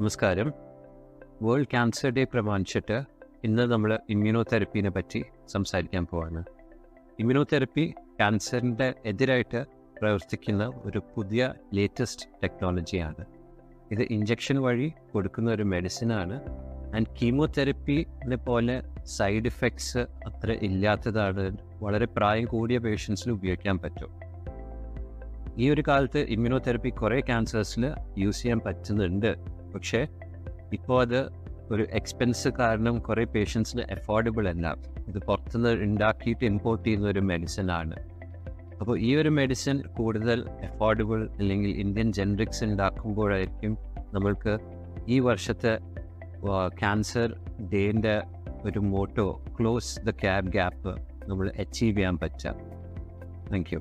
നമസ്കാരം. World cancer day പ്രമാണിച്ചിട്ട് ഇന്ന് നമ്മൾ ഇമ്മ്യൂണോ തെറപ്പീനെ പറ്റി സംസാരിക്കാൻ പോവാണ്. ഇമ്മ്യൂണോ തെറപ്പി ക്യാൻസറിന്റെ എതിരായിട്ട് പ്രവർത്തിക്കുന്ന ഒരു പുതിയ ലേറ്റസ്റ്റ് ടെക്നോളജിയാണ് ഇത് ഇഞ്ചക്ഷൻ വഴി കൊടുക്കുന്ന ഒരു മെഡിസിനാണ് ആൻഡ് കീമോതെറപ്പിനെ പോലെ സൈഡ് ഇഫക്ട്സ് അത്ര ഇല്ലാത്തതാണ്. വളരെ പ്രായം കൂടിയ പേഷ്യൻസിന് ഉപയോഗിക്കാൻ പറ്റും. ഈ ഒരു കാലത്ത് ഇമ്മ്യൂണോതെറപ്പി കുറേ ക്യാൻസേഴ്സിൽ യൂസ് ചെയ്യാൻ പറ്റുന്നുണ്ട്. പക്ഷേ ഇപ്പോൾ അത് ഒരു എക്സ്പെൻസ് കാരണം കുറേ പേഷ്യൻസിന് അഫോർഡബിൾ അല്ല. ഇത് പുറത്തുനിന്ന് ഉണ്ടാക്കിയിട്ട് ഇമ്പോർട്ട് ചെയ്യുന്ന ഒരു മെഡിസിൻ ആണ്. അപ്പോൾ ഈ ഒരു മെഡിസിൻ കൂടുതൽ അഫോർഡബിൾ അല്ലെങ്കിൽ ഇന്ത്യൻ ജനറിക്സ് ഉണ്ടാക്കുമ്പോഴായിരിക്കും നമ്മൾക്ക് ഈ വർഷത്തെ ക്യാൻസർ ഡേന്റെ ഒരു motto close the care gap നമ്മൾ അച്ചീവ് ചെയ്യാൻ പറ്റുക. Thank you